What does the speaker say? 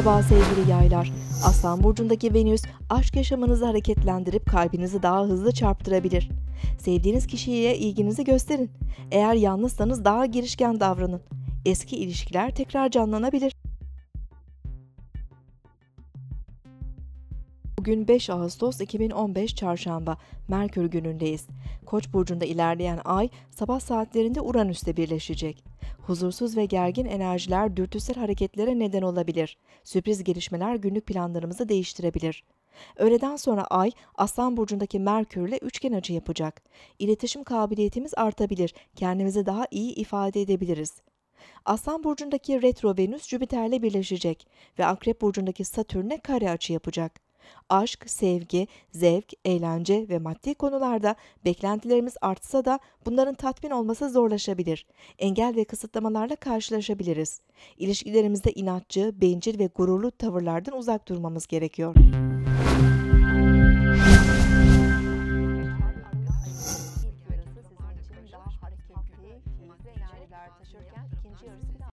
Merhaba sevgili yaylar. Aslan burcundaki Venüs aşk yaşamınızı hareketlendirip kalbinizi daha hızlı çarptırabilir. Sevdiğiniz kişiye ilginizi gösterin. Eğer yalnızsanız daha girişken davranın. Eski ilişkiler tekrar canlanabilir. Bugün 5 Ağustos 2015 Çarşamba, Merkür günündeyiz. Koç burcunda ilerleyen ay sabah saatlerinde Uranüs'te birleşecek. Huzursuz ve gergin enerjiler dürtüsel hareketlere neden olabilir. Sürpriz gelişmeler günlük planlarımızı değiştirebilir. Öğleden sonra ay Aslan burcundaki Merkür ile üçgen açı yapacak. İletişim kabiliyetimiz artabilir. Kendimizi daha iyi ifade edebiliriz. Aslan burcundaki retro Venüs Jüpiter'le birleşecek ve Akrep burcundaki Satürn'e kare açı yapacak. Aşk, sevgi, zevk, eğlence ve maddi konularda beklentilerimiz artsa da bunların tatmin olması zorlaşabilir. Engel ve kısıtlamalarla karşılaşabiliriz. İlişkilerimizde inatçı, bencil ve gururlu tavırlardan uzak durmamız gerekiyor.